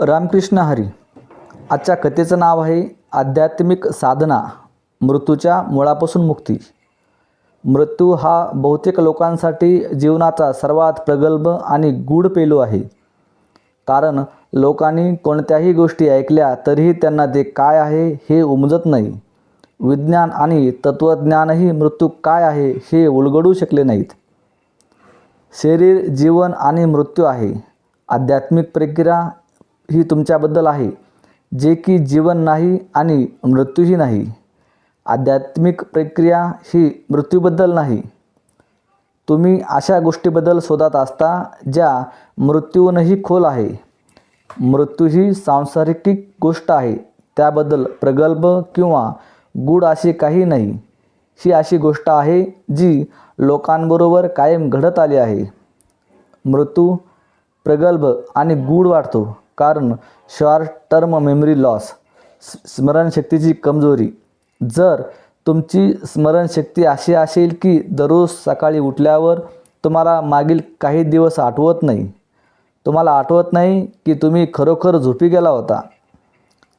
रामकृष्ण हरी. आजच्या कथेचं नाव आहे आध्यात्मिक साधना मृत्यूच्या मुळापासून मुक्ती. मृत्यू हा बहुतेक लोकांसाठी जीवनाचा सर्वात प्रगल्भ आणि गूढ पैलू आहे. कारण लोकांनी कोणत्याही गोष्टी ऐकल्या तरीही त्यांना ते काय आहे हे उमजत नाही. विज्ञान आणि तत्त्वज्ञानही मृत्यू काय आहे हे उलगडू शकले नाहीत. शरीर जीवन आणि मृत्यू आहे. आध्यात्मिक प्रक्रिया ही तुमच्याबद्दल आहे जे की जीवन नाही आणि मृत्यूही नाही. आध्यात्मिक प्रक्रिया ही मृत्यूबद्दल नाही. तुम्ही अशा गोष्टीबद्दल शोधात असता ज्या मृत्यूनही खोल आहे. मृत्यू ही सांसारिक गोष्ट आहे त्याबद्दल प्रगल्भ किंवा गूढ अशी काही नाही. ही अशी गोष्ट आहे जी लोकांबरोबर कायम घडत आली आहे. मृत्यू प्रगल्भ आणि गूढ वाटतो कारण शॉर्ट टर्म मेमरी लॉस स्मरणशक्तीची कमजोरी. जर तुमची स्मरणशक्ती अशी असेल की दररोज सकाळी उठल्यावर तुम्हाला मागील काही दिवस आठवत नाही. तुम्हाला आठवत नाही की तुम्ही खरोखर झोपी गेला होता.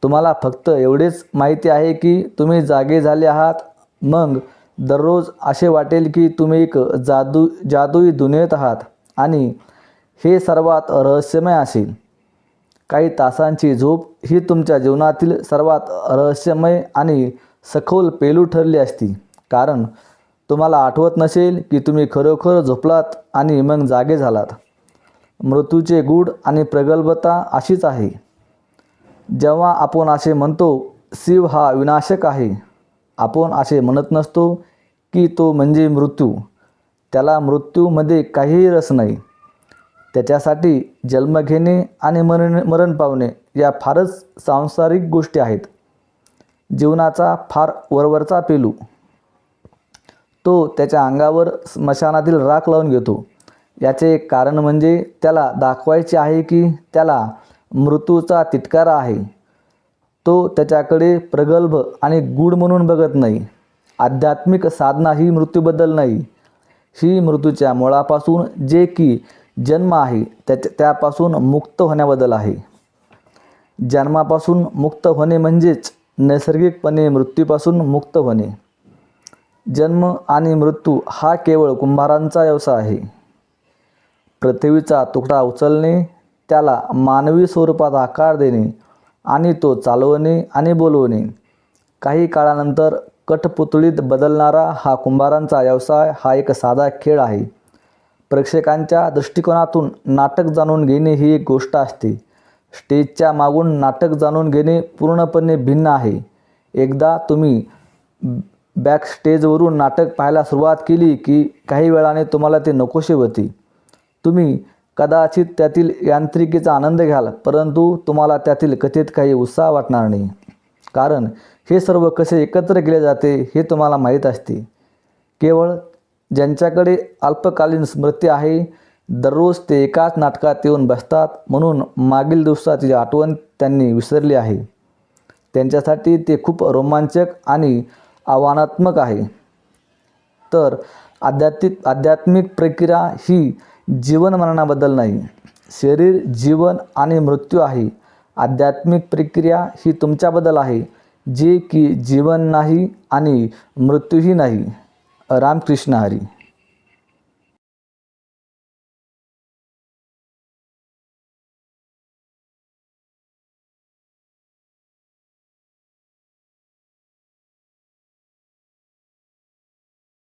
तुम्हाला फक्त एवढेच माहिती आहे की तुम्ही जागे झाले आहात. मग दररोज असे वाटेल की तुम्ही एक जादू जादुई दुनियेत आहात. आणि हे सर्वात रहस्यमय असेल. काही तासांची झोप ही तुमच्या जीवनातील सर्वात रहस्यमय आणि सखोल पेलू ठरली असती. कारण तुम्हाला आठवत नसेल की तुम्ही खरोखर झोपलात आणि मग जागे झालात. मृत्यूचे गूढ आणि प्रगल्भता अशीच आहे. जेव्हा आपण असे म्हणतो शिव हा विनाशक आहे आपण असे म्हणत नसतो की तो म्हणजे मृत्यू. त्याला मृत्यूमध्ये काहीही रस नाही. त्याच्यासाठी जन्म घेणे आणि मरण मरण पावणे या फारच सांसारिक गोष्टी आहेत. जीवनाचा फार वरवरचा पेलू. तो त्याच्या अंगावर स्मशानातील राख लावून घेतो. याचे एक कारण म्हणजे त्याला दाखवायचे आहे की त्याला मृत्यूचा तिटकारा आहे. तो त्याच्याकडे प्रगल्भ आणि गूढ म्हणून बघत नाही. आध्यात्मिक साधना ही मृत्यूबद्दल नाही. ही मृत्यूच्या मुळापासून जे की जन्म आहे त्याच्या त्यापासून मुक्त होण्याबद्दल आहे. जन्मापासून मुक्त होणे म्हणजेच नैसर्गिकपणे मृत्यूपासून मुक्त होणे. जन्म आणि मृत्यू हा केवळ कुंभारांचा व्यवसाय आहे. पृथ्वीचा तुकडा उचलणे त्याला मानवी स्वरूपात आकार देणे आणि तो चालवणे आणि बोलवणे. काही काळानंतर कठपुतळीत बदलणारा हा कुंभारांचा व्यवसाय हा एक साधा खेळ आहे. प्रेक्षकांच्या दृष्टिकोनातून नाटक जाणून घेणे ही एक गोष्ट असते. स्टेजच्या मागून नाटक जाणून घेणे पूर्णपणे भिन्न आहे. एकदा तुम्ही बॅक स्टेजवरून नाटक पाहायला सुरुवात केली की काही वेळाने तुम्हाला ते नकोसे होते. तुम्ही कदाचित त्यातील यांत्रिकीचा आनंद घ्याल परंतु तुम्हाला त्यातील कथेत काही उत्साह वाटणार नाही. कारण हे सर्व कसे एकत्र केले जाते हे तुम्हाला माहीत असते. केवळ ज्यांच्याकडे अल्पकालीन स्मृती आहे दररोज ते एकाच नाटकात येऊन बसतात म्हणून मागील दिवसाची आठवण त्यांनी विसरली आहे. त्यांच्यासाठी ते खूप रोमांचक आणि आव्हानात्मक आहे. तर आध्यात्मिक आध्यात्मिक प्रक्रिया ही जीवनमरणाबद्दल नाही शरीर जीवन आणि मृत्यू आहे. आध्यात्मिक प्रक्रिया ही तुमच्याबद्दल आहे जे की जीवन नाही आणि मृत्यूही नाही. रामकृष्ण हरी.